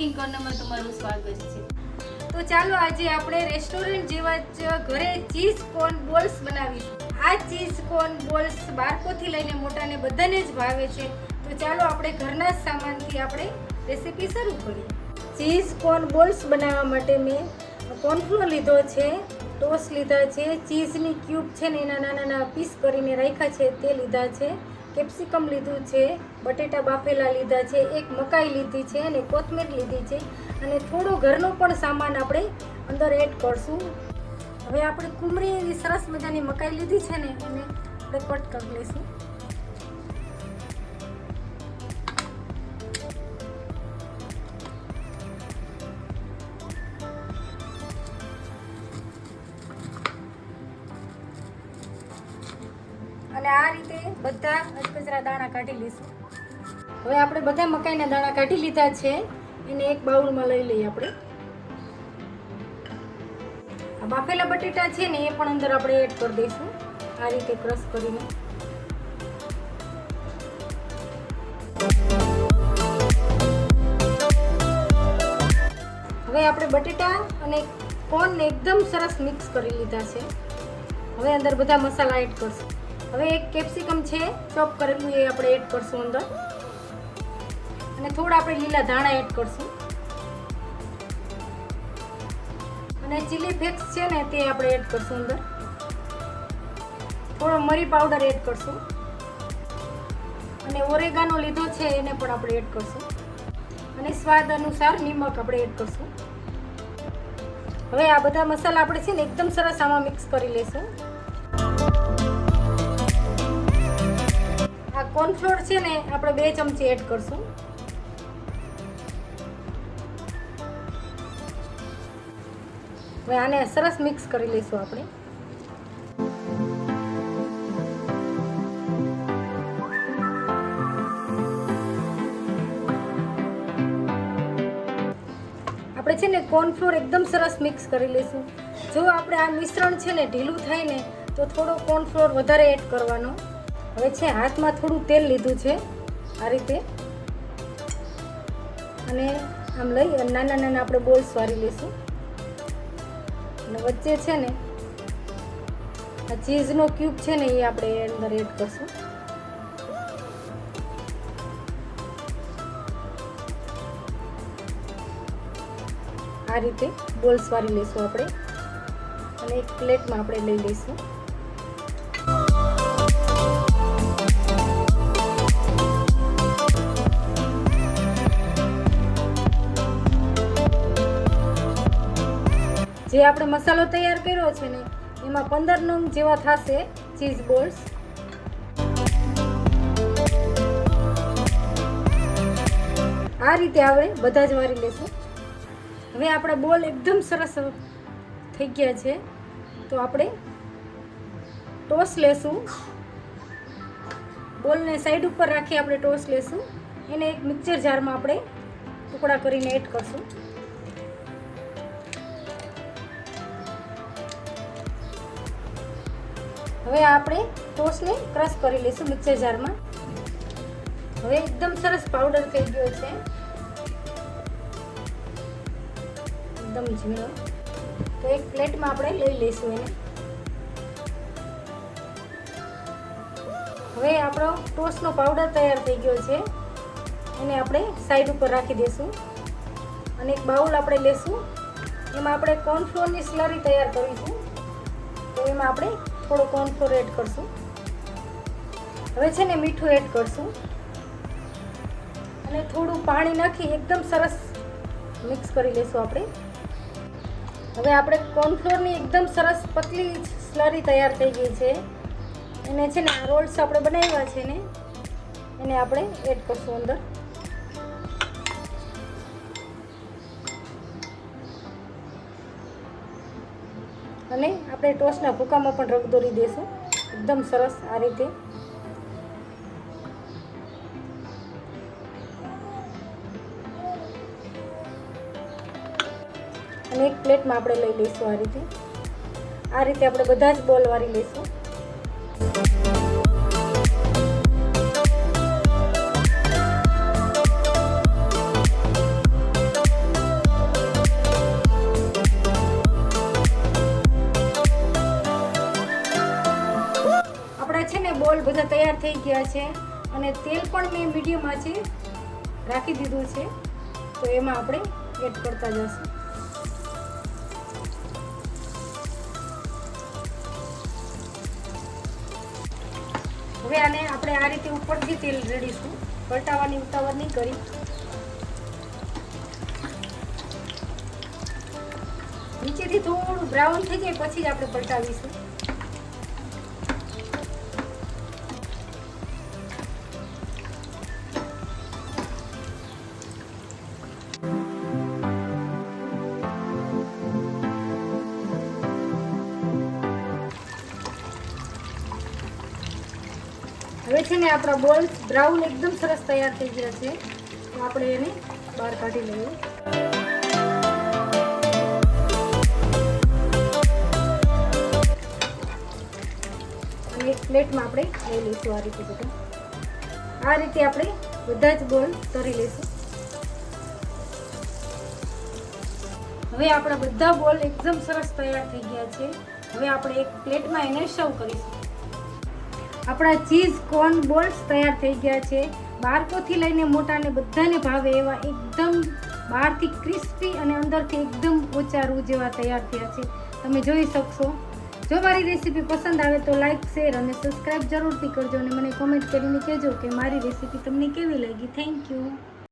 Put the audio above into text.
Cooking કોર્નરમાં તમારું સ્વાગત છે. તો ચાલો આજે આપણે રેસ્ટોરન્ટ જેવા જ ઘરે ચીઝ કોર્ન બોલ્સ બનાવીશું. આ ચીઝ કોર્ન બોલ્સ બાળકોથી લઈને મોટાને બધાને જ ભાવે છે. તો ચાલો આપણે ઘરના જ સામાનથી આપણે રેસીપી શરૂ કરીએ. ચીઝ કોર્ન બોલ્સ બનાવવા માટે મેં કોર્નફ્લોર લીધો છે ટોસ લીધા છે ચીઝની ક્યુબ છે ને એના નાના નાના પીસ કરીને રાખ્યા છે તે લીધા છે. કેપ્સિકમ લીધું છે, બટેટા બાફેલા લીધા છે, એક મકાઈ લીધી છે અને કોથમીર લીધી છે. અને થોડો ઘરનો પણ સામાન આપણે અંદર એડ કરશું. હવે આપણે કુમરી એવી સરસ મજાની મકાઈ લીધી છે ને, એને આપણે કટ કરી લઈશું. અને આ રીતે બધા અધકચરા દાણા કાઢી લઈશું. હવે આપણે બધા મકાઈના દાણા કાઢી લીધા છે. એને એક બાઉલમાં લઈ લઈએ આપણે. આ બાફેલા બટેટા છે ને એ પણ અંદર આપણે એડ કરી દઈશું. આ રીતે ક્રશ કરીને. હવે આપણે બટેટા અને કોર્નને એકદમ સરસ મિક્સ કરી લીધા છે. હવે અંદર બધા મસાલા એડ કરશું. હવે એક કેપ્સિકમ છે ચોપ કરેલું એ આપણે એડ કરશું અંદર. અને થોડા આપણે લીલા ધાણા એડ કરશું. અને ચીલી ફ્લેક્સ છે ને તે આપણે એડ કરશું અંદર. થોડો મરી પાવડર એડ કરશું. અને ઓરેગાનો લીધો છે, એને પણ આપણે એડ કરશું. અને સ્વાદ અનુસાર નિમક આપણે એડ કરશું. હવે આ બધા મસાલા આપણે છે ને એકદમ સરસ આમાં મિક્સ કરી લઈશું કોર્નફ્લોર છે ને, આપણે બે ચમચી એડ કરશું. હવે આને સરસ મિક્સ કરી લઈશું આપણે. આપણે છે ને કોર્નફ્લોર એકદમ સરસ મિક્સ કરી લઈશું. જો આપણે આ મિશ્રણ છે ને ઢીલું થાય ને, તો થોડો કોર્નફ્લોર વધારે એડ કરવાનો. હવે છે, હાથમાં થોડું તેલ લીધું છે, આ રીતે. અને આમ લઈ નાના નાના આપણે બોલ્સ વારી લઈશું. અને વચ્ચે છે ને, આ ચીઝનો ક્યુબ છે ને, એ આપણે અંદર એડ કરશું. આ રીતે બોલ્સ વારી લઈશું આપણે. અને એક પ્લેટમાં આપણે લઈ લઈશું. જે આપણે મસાલો તૈયાર કર્યો છે ને, એમાં પંદર નંગ જેવા થશે ચીઝ બોલ્સ આ રીતે આપણે બધા જ વારી લેશું. હવે આપણા બોલ એકદમ સરસ થઈ ગયા છે. તો આપણે ટોસ લેશું. બોલને સાઈડ ઉપર રાખી આપણે ટોસ લેશું. એને એક મિક્સર જારમાં આપણે ટુકડા કરીને એડ કરશું. હવે આપણે ટોસને ક્રશ કરી લઈશું મિક્સર જારમાં. હવે એકદમ સરસ પાવડર થઈ ગયો છે. એકદમ ઝીણો. તો એક પ્લેટમાં આપણે લઈ લઈશું એને. હવે આપણો ટોસનો પાવડર તૈયાર થઈ ગયો છે. એને આપણે સાઈડ ઉપર રાખી દઈશું. અને એક બાઉલ આપણે લેશું. એમાં આપણે કોર્નફ્લોરની સ્લરી તૈયાર કરીશું. તો એમાં આપણે થોડો કોર્નફ્લોર એડ કરશું. હવે છે ને મીઠું એડ કરશું. અને થોડું પાણી નાખી એકદમ સરસ મિક્સ કરી લઈશું આપણે. હવે આપણે કોર્નફ્લોરની એકદમ સરસ પતલી સ્લરી તૈયાર થઈ ગઈ છે. એને છે ને રોલ્સ આપણે બનાવ્યા છે ને, એને આપણે એડ કરશું અંદર. અને આપણે ટોસના ભૂકામાં પણ રગ દોરી દઈશું એકદમ સરસ આ રીતે. અને એક પ્લેટમાં આપણે લઈ લઈશું આ રીતે. આ રીતે આપણે બધા જ બોલ વારી લઈશું. થઈ ગયા છે અને તેલ પણ મેં મીડિયમમાં છે રાખી દીધું છે. તો એમાં આપણે એડ કરતા જશું. હવે આને આપણે આ રીતે ઉપરથી તેલ રેડીશું. પલટાવાની ઉતાવળ નહીં કરી. નીચેથી થોડું બ્રાઉન થઈ જાય પછી જ આપણે પલટાવીશું. હવે છે ને આપણા બોલ્સ બ્રાઉન એકદમ સરસ તૈયાર થઈ ગયા છે. તો આપણે એને બહાર કાઢી લઈએ. એક પ્લેટમાં આપણે લઈ લઈશું આ રીતે બધા. આ રીતે આપણે બધા જ બોલ તરી લઈશું. હવે આપણા બધા બોલ એકદમ સરસ તૈયાર થઈ ગયા છે. હવે આપણે એક પ્લેટમાં એને સર્વ કરીશું. આપણા ચીઝ કોર્ન બોલ્સ તૈયાર થઈ ગયા છે. બાળકોથી લઈને મોટાને બધાને ભાવે એવા એકદમ બહારથી ક્રિસ્પી અને અંદરથી એકદમ ઓછા રૂ જેવા તૈયાર થયા છે. તમે જોઈ શકશો. જો મારી રેસીપી પસંદ આવે તો લાઇક શેર અને સબસ્ક્રાઈબ જરૂરથી કરજો અને મને કોમેન્ટ કરીને કહેજો કે મારી રેસીપી તમને કેવી લાગી. Thank you.